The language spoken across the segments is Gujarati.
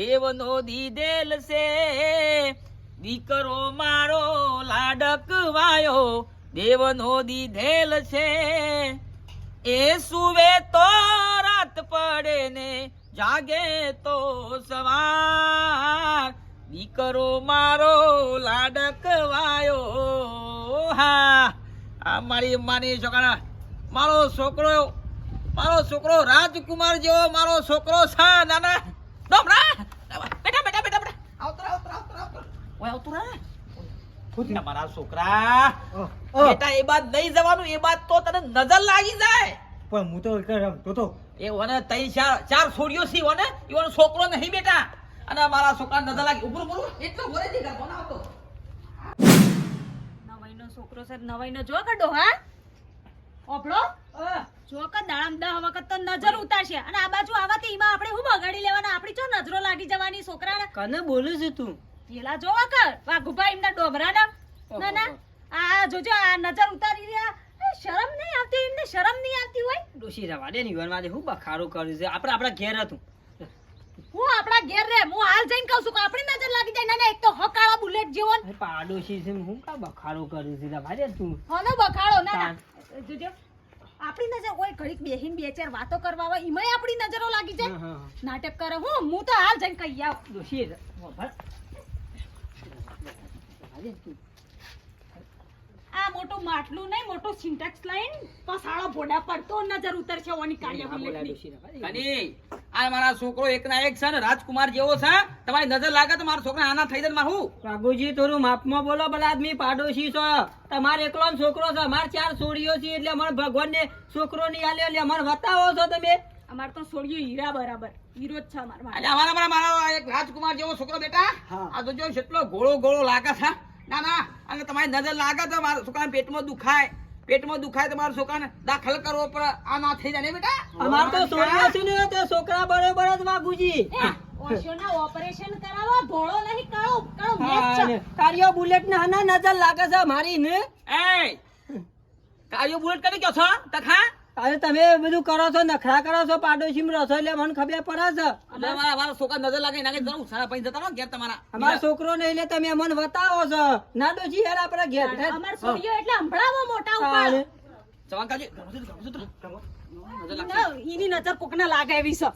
દેવનો દીધેલ છે. દીકરો મારો લાડકવાયો, દેવનો દીધેલ છે. એ સુવે તો રાત પડે ને જાગે તો સવાર. દીકરો મારો લાડકવાયો, હા. આ મારી માની છોકરા, મારો છોકરો મારો છોકરો રાજકુમાર જેવો, મારો છોકરો છે, નાના બેટા બેટા બેટા બેટા આવતો રહે, આવતો રહે, આવતો રહે, આવતો રહે. ઓય આવતું રહે. તમારા છોકરા. બેટા એ બાદ નહીં જવાનું એ બાદ તો તને નજર લાગી જાય. પણ હું તો રમતો તો એ ઓને તઈ ચાર ચાર છોડીઓ છે ઓને એવાનો છોકરો નહીં બેટા. અને મારા છોકરા નજર લાગી. ઉપર ઉપર એટલો ભરે છે કે કોણ આવતો. નવાઈનો છોકરો છે નવાઈનો જો કડો હા? ઓપડો જો કે દાડમ દા વખત તો નજર ઉતારશે. અને આ બાજુ આવાથી ઈમાં આપણે હું બગાડી લેવાના? આપણી જો નજરો લાગી જવાની છોકરાને? કને બોલું છું તું? પેલા જોવા કર. વાઘુભાઈ એમના ડોબરાના ના ના આ જોજો આ નજર ઉતારી રહ્યા. શરમ નહીં આવતી એમને શરમ નહીં આવતી હોય? ડોશી રવા દે નિવન યુવાન હું બખારો કર્યું છે. આપણે આપણા ઘેર હતું. હું આપણા ઘેર રે હું હાલ જઈને કહું છું કે આપણી નજર લાગી જાય. ના એક તો હકાળા બુલેટ જેવો ને. પાડોશી છે હું કા બખારો કર્યું છે? રવા દે તું. હનો બખાડો ના જોજો. આપણી નજર કોઈ ઘડીક બેહીન બે ચાર વાતો કરવા હોય એમાંય આપણી નજરો લાગી જાય. નાટક કરે. હું હું તો હાલ જઈને કહી આવ. ડોશી આ મોટું માટલું નહીં મોટું સિન્ટેક્સ લાઈન પસાળો ભોડા પર તો નજર ઉતરશે ઓની બુલેટની. કની આ મારા છોકરો એક ના એક છે ને રાજકુમાર જેવો છે તમારી નજર લાગે તો મારા છોકરા આના થઈ જાય મારું મારે થોડું માપમાં બોલો ભલા આદમી પાડોશી છો. તમારે એકલો છોકરો છે અમારે ચાર છોડીઓ છે એટલે અમારે ભગવાન ને છોકરો ની આલ્યો એટલે અમારે બતાવો છો તમે. અમાર તો છોડ્યું હીરા બરાબર હીરો જ છે અમાર અમારા મારા મારા એક રાજકુમાર જેવો છોકરો બેટા. આ તો જો કેટલો ઘોળો ઘોળો લાગે છે. ના ના અને તમારી નજર લાગે તો મારા છોકરાને પેટમાં દુખાય. પેટમાં દુખાય તો છોકરાને દાખલ કરવો પડે. આ ના થઈ જાય ને બેટા? અમારે તો છોડીઓ છે ને તો છોકરા બરોબર જ વાગુજી. ઓપરેશન કરાવો ભોળો નહીં કાળો કાળો મેચ કાર્યો બુલેટ ને આના નજર લાગે છે મારી ને એ કાયો બુલેટ કરી ગયો છો? તખા આજે તમે બધું કરો છો નખરા કરો છો પાડોશી માં રહો છો એટલે મને ખબર પડે છે. છોકરા નજર લાગે નાખે જરૂર સારા પૈસા જતા રહો ઘેર તમારા. અમારો છોકરો ને એટલે તમે મને બતાવો છો. ના ડોશી યાર આપડે ઘેર. અમાર છોડ્યો એટલે હંભળાવો મોટા ઉપર. ચવાંકાજી નજર કોકને લાગે એવી છે.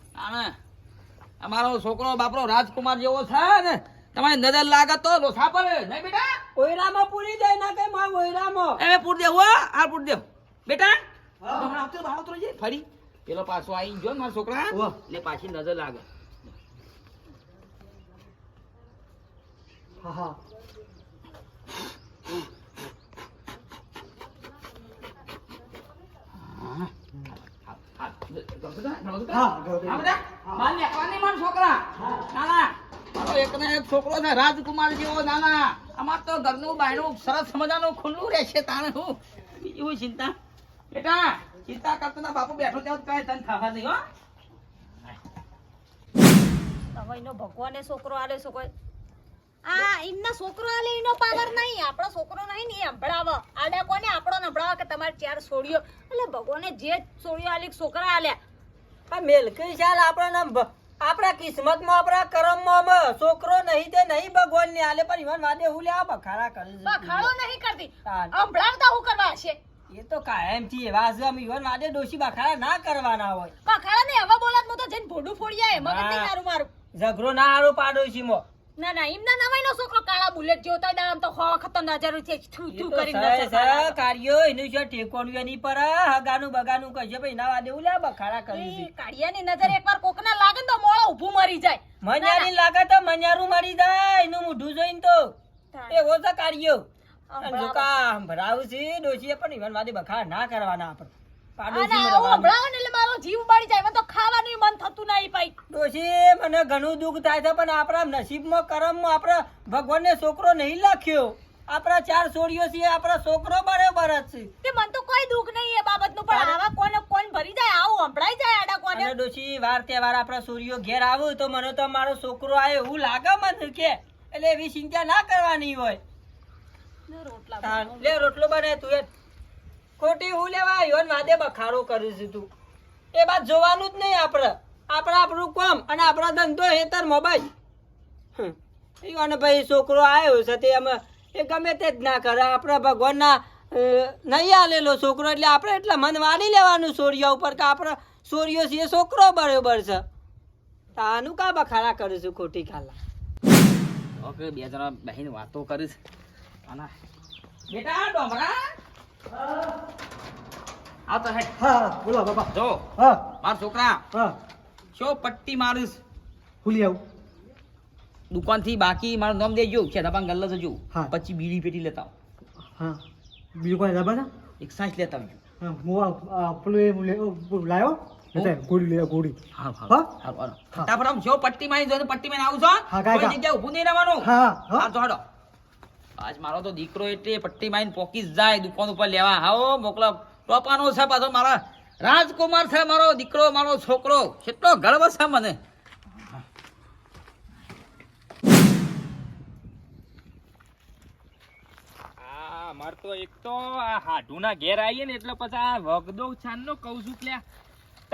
અમારો છોકરો બાપરો રાજકુમાર જેવો છે ને તમારી નજર લાગે તો લોસા પડે નહીં બેટા? ઓયરામાં પૂરી જાય ના કઈ માં ઓયરામાં. એ પૂર દેવ હો આ પૂર દેવ બેટા હમણાં આવતો બહાર ફરી. પેલો પાછો આવી ગયો મારા છોકરા. એટલે પાછી નજર લાગે. હા હા. છોકરા. નાના. એક ને રાજકુમાર જેવો નાના. અમાર તો ઘરનું બાયણું સરસ મજાનું ખુલ્લું રહેશે તાણે હું. એવું ચિંતા? બેટા ચિંતા કરતો ના બાપુ બેઠો ત્યાં કઈ તને થવા નહીં હો. નવાઈનો ભગવાને છોકરો આલે છોકરો આ એમના છોકરો આલે એનો પાવર નહીં. આપણો છોકરો નહીં ને એ સંભળાવ. કોને આપણો સંભળાવ કે તમારે ચાર છોડીઓ. એટલે ભગવાને જે છોડીઓ આલી છોકરા આલ્યા આ મેલકી ચાલ આપણા આપણા કિસ્મતમાં આપણા કરમમાં છોકરો નહીં તે નહીં ભગવાન ને આલે પણ ઈવન વાદે હું લે આ બખારા કરી બખાડો નહીં કરતી. સંભળાવતા હું કરવા હશે. એ તો કાયમથી એવા હશે અમે યુવાન વાદે ડોશી બખારા ના કરવાના હોય. બખાડા ને હવે બોલાત હું તો જઈને ભોડું ફોડી આય મગજ નહીં મારું મારું? ઝઘરો ના હારો મો ના ના એમના નવાઈનો છોકરો કાળા બુલેટ જેવો થાય આમ તો હો ખતમ નજર છે થુ થુ કરી તો નજર સહે કાર્યો એનું છે ટેકોનું એની પર હગાનું બગાનું કહેશે ભાઈ ના વાદે હું બખાડા કરી એ છે. કાળિયાની નજર એકવાર કોકના લાગે ને તો મોળો ઊભું મરી જાય. મન્યારી લાગે તો મન્યારું મરી જાય એનું મોઢું જોઈને તો. એવો છે કાર્યો જો ભરાવું છે ડોશીએ પણ ઈવન વાદે ના કરવાના આપણે ને ભગવાનને છોકરો નહીં લખ્યો. આપણા ચાર છોડીઓ છે આપણા છોકરો બરાબર બરત છે. તે મન તો કોઈ દુઃખ નહીં એ બાબતનું પણ આવા કોને કોણ ભરી જાય આવું હંભળાઈ જાય આડા કોને. અને ડોશી વાર તહેવાર આપણા છોરીઓ ઘેર આવું તો મને તો મારો છોકરો આવે એવું લાગે મને કે એટલે એવી ચિંતા ના કરવાની હોય ને રોટલા તાન, બનાવું. લે રોટલો બને તું એ. ખોટી હું લેવા આવ્યો ને વાદે બખારો કર્યું છે તું. એ બાદ જોવાનું જ નહીં આપણે. આપણે આપણું કામ અને આપણા ધંધો હેતર મોબાઈલ. હમ. ઈવાનો ભાઈ છોકરો આવ્યો છે તે અમે એ ગમે તે જ ના કરે. આપણા ભગવાનના નહીં આલેલો છોકરો એટલે આપણે એટલા મન વાળી લેવાનું સોરિયા ઉપર કે આપણે સોરિયો છે એ છોકરો બરોબર છે. તાનું આનું કા બખાડા કરીશું ખોટી ખાલા? ઓકે બે જણા બહેન વાતો કરીશ આના. બેટા ડોમરા આ તો હેડ હા બોલો બાપા. જો હા. માર છોકરા. હા. શો પટ્ટી મારીશ ભૂલી આવું. દુકાનથી બાકી મારું નામ દેજો છે ધબાંગ ગલ્લા જજો. પછી બીડી પેટી લેતા હા. બીજું કોઈ ના? એક સાઈઝ લેતા આવજો. હા હું આ- આ એ લે- ઓ, પેલું લાવ્યો ગોળી લે ગોળી. હા હા? હા? ફટાફટ આમ જો પટ્ટી તો પટ્ટી મારી આવું છો કાંઈ. જગ્યાએ ઊભું નહીં રહેવાનું. હા હા. હાડો આજ મારો તો દીકરો એટલે પટ્ટી મારીને પોકી જાય, દુકાન ઉપર લેવા. હાઓ મોકલો. ટોપાનો છે પાછો મારા. રાજકુમાર છે મારો દીકરો, મારો છોકરો. કેટલો ગર્વ છે મને. અમાર તો એક તો આ હાઢુના ઘેર આવીએ ને એટલે પછી આ વગદો છાનનો કહું છું કે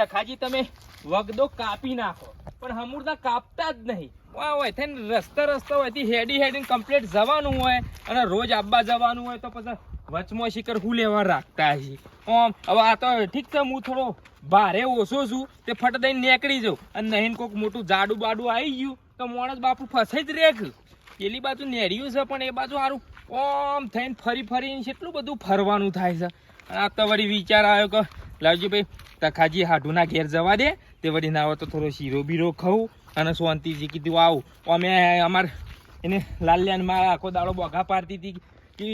લ્યા, તમે વગદો કાપી નાખો. પણ હમુરદા કાપતા જ નહીં. ઓય હોય થઈને રસ્તા રસ્તા હોયથી હેડી હેડીને કમ્પ્લીટ જવાનું હોય અને રોજ આબા જવાનું હોય તો પછી વચમાં શિખર હું લેવા રાખતા હશે? ઓમ હવે આ તો ઠીક છે હું થોડો ભારે ઓછો છું તે ફટ દઈને નીકળી જાઉં. અને નહીં કોઈક મોટું જાડું બાડું આવી ગયું તો મોણસ બાપુ ફસાઈ જ રેખ પેલી બાજુ નેરિયું છે પણ એ બાજુ સારું ઓમ થઈને ફરી ફરીને કેટલું બધું ફરવાનું થાય છે. આ તો વળી વિચાર આવ્યો કે લાવજી તખાજી હાઢુના ઘેર જવા દે. તે વળી ના હોય તો થોડો શીરો બીરો ખાઉં અને શાંતિજી કીધું આવું. અમે અમાર એને લાલ્યાને માં આખો દાડો બોઘા પાડતી હતી કે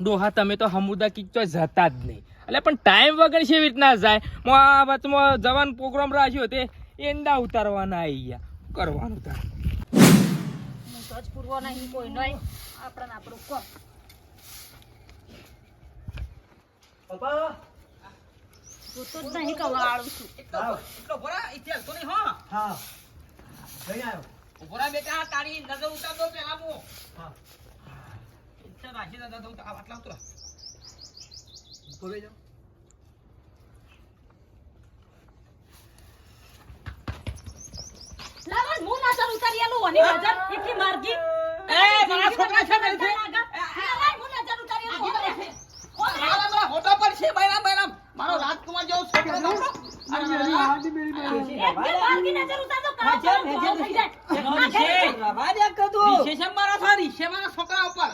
ડોહા તમે તો હમુદા કીક તો જતા જ નહીં. એટલે પણ ટાઈમ વગર કેવી રીતના જાય? હું આ વચમાં જવાનો પ્રોગ્રામ રાખ્યો તે એંડા ઉતારવાના આવી ગયા. કરવાનું તાર. પૂરવો નહીં કોઈ નહીં. આપણને આપણું કોમ બાપા જોતો જ નહીં કવાળું છું એટલો એટલો ભરા ਇੱਥੇ હલતો નહીં હો હા લઈ આવ્યો ભરા બેટા તારી નજર ઉતાર દો પેલા હું હા ઇચ્છા રાખી નજર તો આટલા ઉતરા બોલે જાઓ લાવણ હું નજર ઉતારી આલું ઓની નજર એટલી માર્ગી એ મારા છોકરા છે મેરી છે લાવણ હું નજર ઉતારી આલું ઓને છે. મારા મારા પર છે બૈરામ બૈરામ મારો રાજકુમાર જેવો છોકરો નજર ઉતાર મારા થા રીશે મારા છોકરા ઉપર.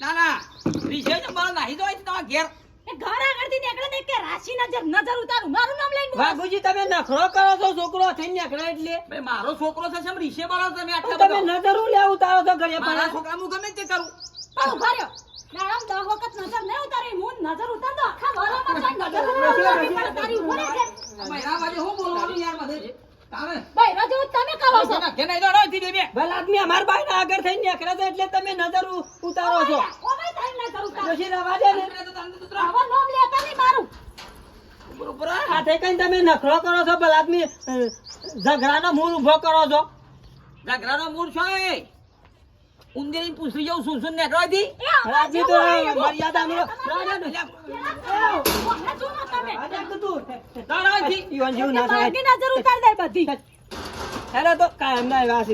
ના ના. રીશે છે નાહી દો તમારા ઘેર. ઘર આગળથી નીકળે ને કે રાશિ નજર નજર ઉતારું મારું નામ લઈને બોલો. તમે નખરો કરો છો છોકરો થઈ નીકળે એટલે. ભાઈ મારો છોકરો છે રીશે મારો તમે આટલા તમે ઉતારો છો ઘરે મારા છોકરા હું ગમે તે કરું. પણ ઊભા રહ્યો. દાડામાં દહ વખત નજર નહીં ઉતારી હું નજર ઉતાર દો આખા વરામાં છે નજર ઉતારવાની પણ તારી ઊભો છે. બૈરા વાજે હું બોલવાનું યાર બધે? તારે? ભાઈ રજો તમે કરો છો. કે નહીં દોડો થી બે બે. આદમી અમાર ભાઈ ના આગળ થઈને નીકળે છે એટલે તમે નજર ઉતારો છો. ઓ ભાઈ તારી નજર ઉતાર પછી રવા દે ને. આવા નામ લેતા નહીં મારું. બરોબર આ કઈ તમે નખરો કરો છો ભલે આદમી ઝઘડાનો મૂળ ઊભો કરો છો. ઘાઘરાનો મૂળ છો એ? ઉંદેરી પૂછડી જાઉં શું શું નીકળવાથી આદમી તો મર્યાદા રાજા ને. રાજા નજર ઉતાર દે બધી. હેલો તો કાયમ ના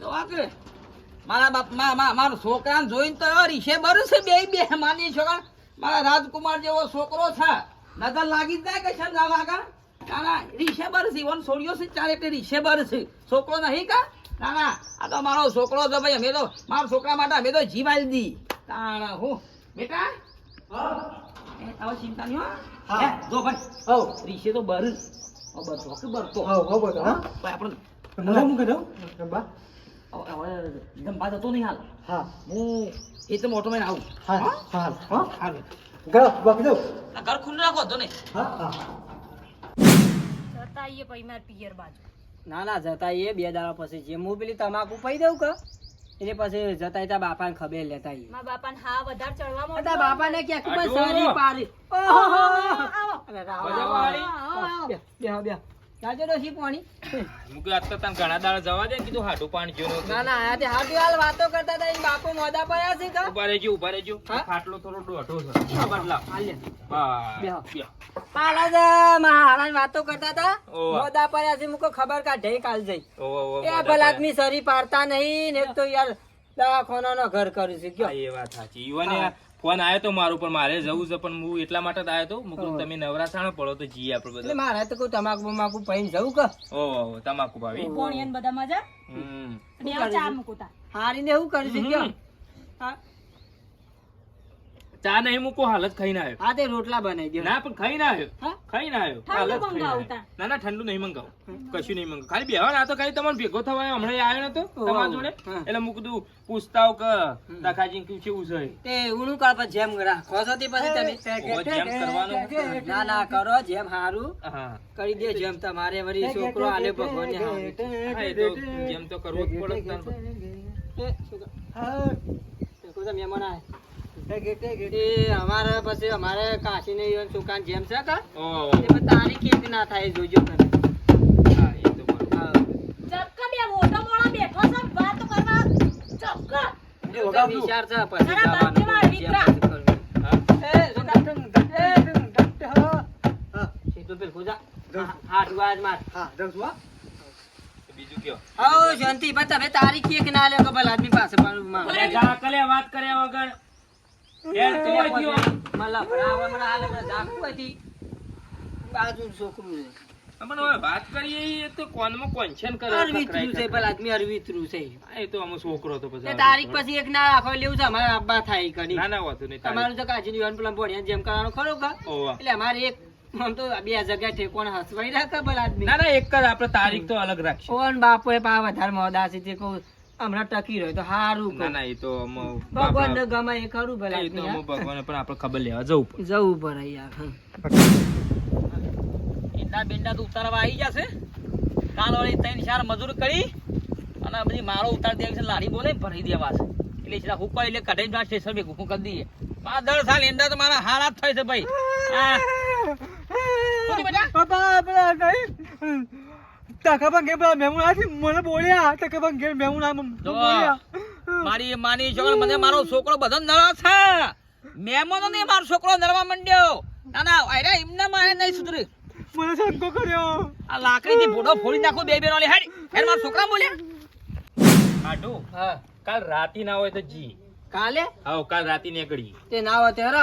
તો મારા બાપ મા મા મારો છોકરાને જોઈને તો રીશે બરું છે બે બે માની છોકરા મારા રાજકુમાર જેવો છોકરો છે. નજર લાગી જ જાય કે છે ના લાગા? ના ના રીશે બર છે ઈવન છોડ્યો છે ચાલે એટલે રીશે બર છે. છોકરો નહીં કા? ના ના આ તો મારો છોકરો તો ભાઈ અમે તો મારા છોકરા માટે અમે તો જીવ આલી દી. તાણા હું. બેટા? એ ચિંતા નહીં હો. જો ભાઈ. હો રીશે તો બર. બરતો કે બરતો? હવ હવ બોલો હા. ભાઈ આપણે મને હું? કહેતો રંબા હવે- હવે જતો નહીં હાલ. હા. હું એ તો મોટો મેં આવું. હા હા? હા હા. હાલ ગયો બાકી દઉં? ઘર ખુલ્લું રાખો તો નહીં. હા હા. જતા આઈએ પછી માર પિયર બાજુ. ના ના જતા એ બે દાડા પછી. જે હું પેલી તમાકુ પઈ દઉં કે? એટલે પછી જતા તા બાપાને ખબર લેતા આઈએ. મારા બાપાને હા વધારે ચડવા આ તા બાપાને ક્યાંક પણ સારી પાડી. ઓહો આવો. બે, બે. જાજો ડોશી પાણી કીધું આજ તો તને ઘણા દાડા જવા દે કીધું હાડું પાણી જેવું ના ના ના તે હાડું હાલ વાતો કરતા હતા એમ બાપુ મોદા પડ્યા છે કા ઊભા રહેજો ઊભા રહેજો હા? ખાટલો થોડો ડોઢો છે આ બદલાવ. હાલ્ય બસ. બે. પાલા જ મહારાજ વાતો કરતા હતા મોદા પડ્યા છે મુકો ખબર કાઢે કાલ જઈ એ ભલા આદમી સરી પાડતા નહીં ને તો યાર દવાખાનાનો ઘર કર્યું છે કયો એ વાત સાચી. ઈવન ફોન આવ્યો તો મારો પણ મારે જવું છે પણ હું એટલા માટે જ આવ્યો તો. મુકું તમે નવરા સાણો પડો તો જી આપણે એટલે બધા મારે તો કોઈ તમાકુ બમાકુ પહીને જવું કે? ઓ તમાકુ ભાવી કોણ ને બધા મજા? હમ. મૂકુતા હારીને એવું કર્યું છે કયો હા. ચા નહીં મૂકો હાલત ખાઈને આવ્યો. હા તે રોટલા બનાવી ગયો ના પણ ખાઈને આવ્યો. હા? ખાઈને આવ્યો. હાલત. ના ના ઠંડુ નહીં મંગાવું. કશું નહીં મંગાવું. ખાલી બેહવા ના તો ખાલી તમને ભેગો થવા હમણાં આવ્યો નતો તમારા જોડે? એટલે મૂક દઉં પૂછતા કે દાખાજી કેવું કેવું છે? તે ઉણું કાળ પર જેમ રાખો છો તે પછી તમે જેમ કરવાનો ના ના કરો જેમ હારું. હા. કરી દે જેમ તમારે વરી છોકરો આલે ભગવાન હા, જેમ તો કરવું જ પડે છોકરો તો મહેમાન આયા. એ અમારે પછી અમારે કાશીને ઈવન સુકાન જેમ છે કા? એ તારી કેવી ના થાય જોજો તમે હા, એ તો બરોબર. બે મોટા મોણા બેઠો છે વાત કરવા. ચક્કા વિચાર છે પછી જવાનું બાપને માર જેમ વિતરા. પછી કરવું. હા? એ, છોકરા, હા, સીધું પેલું જા. હા, હાથ વાજ માર. બીજું કયો? આવો શાંતિ બા તમે તારી કેક ના લ્યો કે આદમી પાસે પણ વાત કર્યા વગર. તારીખ પછી એક ના રાખવા લેવું છે. અમારા આબા થાય કરી તમારું તો પેલા ભણ્યા જેમ કરવાનો ખરો કા એટલે અમારે એક આમ તો બે જગ્યા ઠેકોણ હસવાઈ રાખે ભલા આદમી. ના ના એક જ આપડે તારીખ તો અલગ રાખશે. કોણ બાપો એ પા વધારે મોડા છે તે કહું હમણાં ટકી રહ્યો તો સારું ના ના એ તો ભગવાન ગમે એ ખરું ભલે એ તો અમો પણ આપણે ખબર લેવા જવું પડે. જવું પડે યાર. ઈંડા બિંડા તો ઉતારવા આવી જશે. કાલ વાળી ત્રણ ચાર મજૂર કરી અને બધી મારો ઉતાર દે છે લારી બોલે ભરી દેવા છે. એટલે સીધા હુકવા એટલે કઢાઈ જ સ્ટેશન પે હુકું કરી દઈએ. આ દર સાલ ઈંડા તો મારા હારાત થાય છે ભાઈ. થયું બેટા પેલા મને બોલ્યા. બોલ્યા. મારી માની છોકરો મને મારો છોકરો બધો નળો છે. મહેમાનો ને મારો છોકરો નળવા માંડ્યો. ના ના અરે એમને મારે નહીં સુધરી. મને શંકો કર્યો. આ લાકડીથી ભોડો ફોડી નાખો બે બે વાળી હેડ. હેડ મારા છોકરા બોલ્યા. આટુ હા. કાલ રાતી ના હોય તો જી. કાલે આવો કાલ રાતે નીકળી તે ના હોય ત્યારે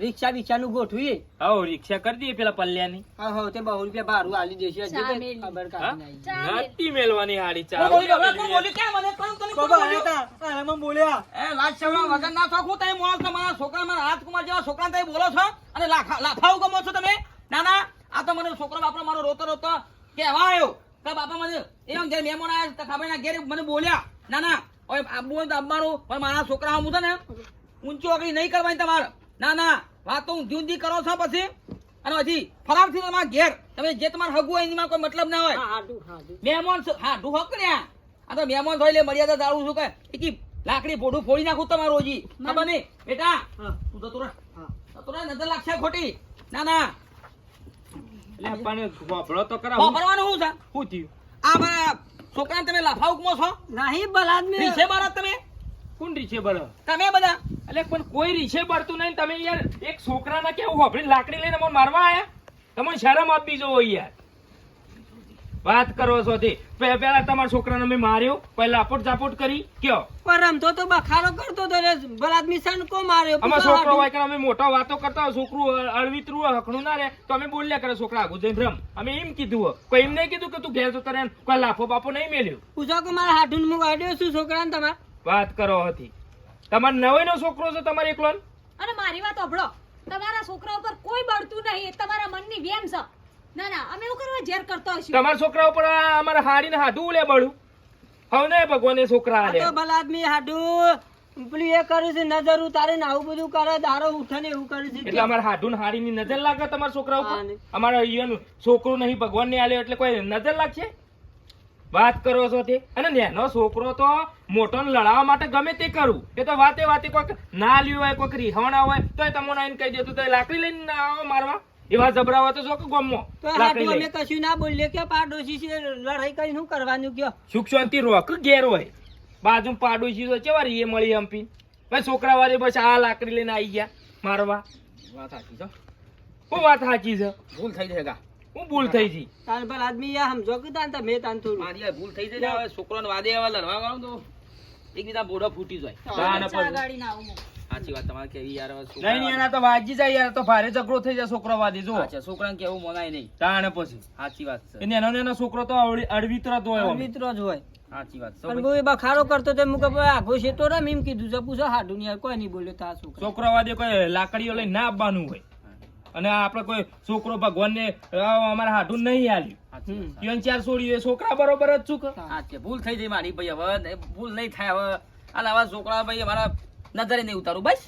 રિક્ષા નું ગોઠવી આવો રિક્ષા કરી દઈએ પેલા પલ્યાની હા હા તે બહુ રૂપિયા ભાડું આલી દેશે. ખબર કાઢી. મેલવાની હાડી ચા બોલ્યો? કોણ બોલ્યું? ક્યાં મને? કોણ- કોણ- કોણ પપ્પા બોલ્યું? આવ્યા હતા અને મને બોલ્યા એ લાજ શરમ વગર ના થોકું તમે મોણસ મારા છોકરા મારા રાજકુમાર જેવા છોકરા તમે બોલો છો અને લાખા- લાફાઓ ગમો છો તમે ના ના આ તો મને છોકરો બાપરો મારો રોતો રોતો કેવા આવ્યો કે બાપા મને એમ ઘેર મહેમાન આવ્યા તો ખબર ના ઘેર મને બોલ્યા ના ના હવે આબુ ને તો આવવાનું પણ મારા છોકરા હું છે ને ઊંચું આગળ નહીં કરવાની તમારે. ના ના વાત તો ઊંધી ઊંધી કરો છો પછી. અને હજી ખરાબથી તમારા ઘેર. તમે જે તમારે હગું હોય એમાં કોઈ મતલબ ના હોય. હા હાડું હાડું. મહેમાન હા તું હક ને આ. તો મહેમાન હોય એટલે મર્યાદા જાળવું છું કે લાકડી પોઢું ફોડી નાખું તમારું હજી. ખબર નહીં? બેટા તું જતો રહે. હા. જતો રહે નજર લાગશે ખોટી. ના ના. એટલે પણ વાપરો તો કરા વાપરવાનું શું છે? શું થયું? આ મારા છોકરાને તમે લાફા ઉકમો છો? નહીં બલાદ મે. રીછે મારા તમે? કોણ રીછે બળ તમે બધા. એટલે પણ કોઈ રીછે બળતું નહીં તમે યાર એક છોકરાના કેવું હોભળી લાકડી લઈને મને મારવા આયા? તમને શરમ આપી જોવો યાર. વાત કરો છો પેલા તમારા છોકરાને મેં માર્યો પહેલા લાપોટ ઝાપોટ કરી કયો? પરમ તો તો બખારો કરતો તો ને ભલા કો માર્યો અમાર છોકરો હોય કે અમે મોટા વાતો કરતા છોકરું અળવિતરું હકણું ના રે તો અમે બોલ્યા કરે છોકરા આગુ જઈને રમ. અમે એમ કીધું કોઈ એમ નહીં કીધું કે તું ઘેર જતો રહે કોઈ લાફો બાપો નહીં મેલ્યો. પૂછો કે મારા હાડું હું વાડ્યો છું છોકરાને તમારે? વાત કરો હતી. તમારે નવો નો છોકરો છે તમારે એકલો અને મારી વાત સાંભળો. તમારા છોકરા ઉપર કોઈ બળતું નહીં તમારા મનની વેમ છે. ના ના અમે એવું કરવા ઝેર કરતો હશું. તમારા છોકરા ઉપર આ અમારા હાડીને હાડું લે બળું. હવે ને ભગવાને છોકરા આ તો ભલા આદમી હાડું. પેલી એ કર્યું છે નજર ઉતારે ને આવું બધું કરે દારો ઉઠે ને એવું કર્યું છે. એટલે અમારા હાડું ને હાડીની નજર લાગે તમારા છોકરા ઉપર? નહીં. અમારા ઈયોનું છોકરું નહીં ભગવાન ને આલ્યો એટલે કોઈ નજર લાગશે? વાત કરો છો તે? અને નેનો છોકરો તો મોટો ને લડાવવા માટે ગમે તે કરું. એ તો વાતે વાતે કોઈક ના લ્યું હોય કોઈક રીહવણા હોય તો તમને આઈને કહી દેતું તો લાકડી લઈને આવો મારવા. એવા જબરાવા તો જો કે તો હાટુ અમે કશું ના બોલીએ કે પાડોશી છે? લડાઈ કરીને શું કરવાનું કયો? સુખ શાંતિ રોક ઘેર હોય. બાજુ પાડોશી તો કેવા એ મળી હંપી ભાઈ છોકરા વાળી બસ આ લાકડી લઈને આવી ગયા મારવા. વાત સાચી છે. હું વાત સાચી છે? ભૂલ થઈ જાય ગા હું ભૂલ થઈ જી. તાર પર આદમી યા સમજો કે તાન તમે તાન થોડું. મારી ભૂલ થઈ જાય હવે છોકરાને વાદે આવા લડવા વાળો તો એકબીજા બોડો ફૂટી જાય. ગાડી ના આવું. સાચી વાત તમારે કેવી યાર નહીં નહીં એના તો વાજી જાય યાર તો ભારે ઝઘડો થઈ જાય છોકરો વાદી જો અચ્છા છોકરાને કેવું મનાય નહીં. તાણે પછી. સાચી વાત છે. એને એનો છોકરો તો અડવિત્ર જ હોય અડવિત્ર જ હોય. સાચી વાત પણ બહુ બખારો કરતો તો મુકે આઘો છે તો રમ કીધું છે પૂછો હાડું ની કોઈ નહીં બોલ્યો તા છોકરો. છોકરા વાદે કોઈ લાકડીઓ લઈ ના આવવાનું હોય. અને આપણે કોઈ છોકરો ભગવાનને અમારા હાથું નહીં આલ્યું. ત્રણ ચાર છોડ્યું છોકરા બરોબર જ ભૂલ થઈ જાય મારી ભાઈ હવે ભૂલ નહીં થાય હવે. હાલ આવા છોકરા ભાઈ અમારા નજરે નહીં ઉતારું બસ?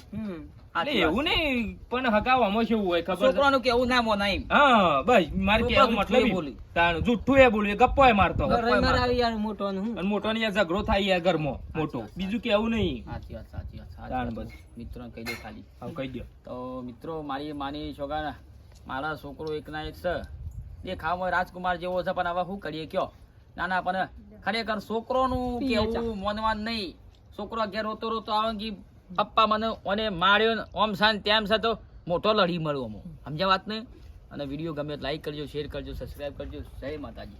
એવું નહીં પણ હગાવામાં શું હોય ખબર? છોકરાનું કેવું ના એમ. હા બસ મારે એ મતલબ ઈ. બોલ્યું. તાણ જુઠ્ઠું એ બોલ્યું ગપ્પો એ મારતો. આવી મોટો અને મોટો ની ઝઘડો થાય યાર ઘરમાં મોટો. બીજું કેવું નહીં. સાચી વાત સાચી વાત તાણ બસ. મિત્રો કહી દે ખાલી. હવે કહી દો. તો મિત્રો મારી માની છોકરા મારા છોકરો એક ના એક છે. દેખાવમાં રાજકુમાર જેવો છે પણ હવે શું કરીએ કયો? ના ના પણ ખરેખર છોકરોનું નું કેવું મોનવાન નહીં. છોકરો ઘેર રોતો રોતો આવે કે પપ્પા મને ઓને માર્યો ઓમ સાન તેમ છે તો મોટો લડી મળ્યો અમો. સમજ્યા વાત ને? અને વીડિયો ગમે લાઈક કરજો શેર કરજો સબસ્ક્રાઈબ કરજો. જય માતાજી.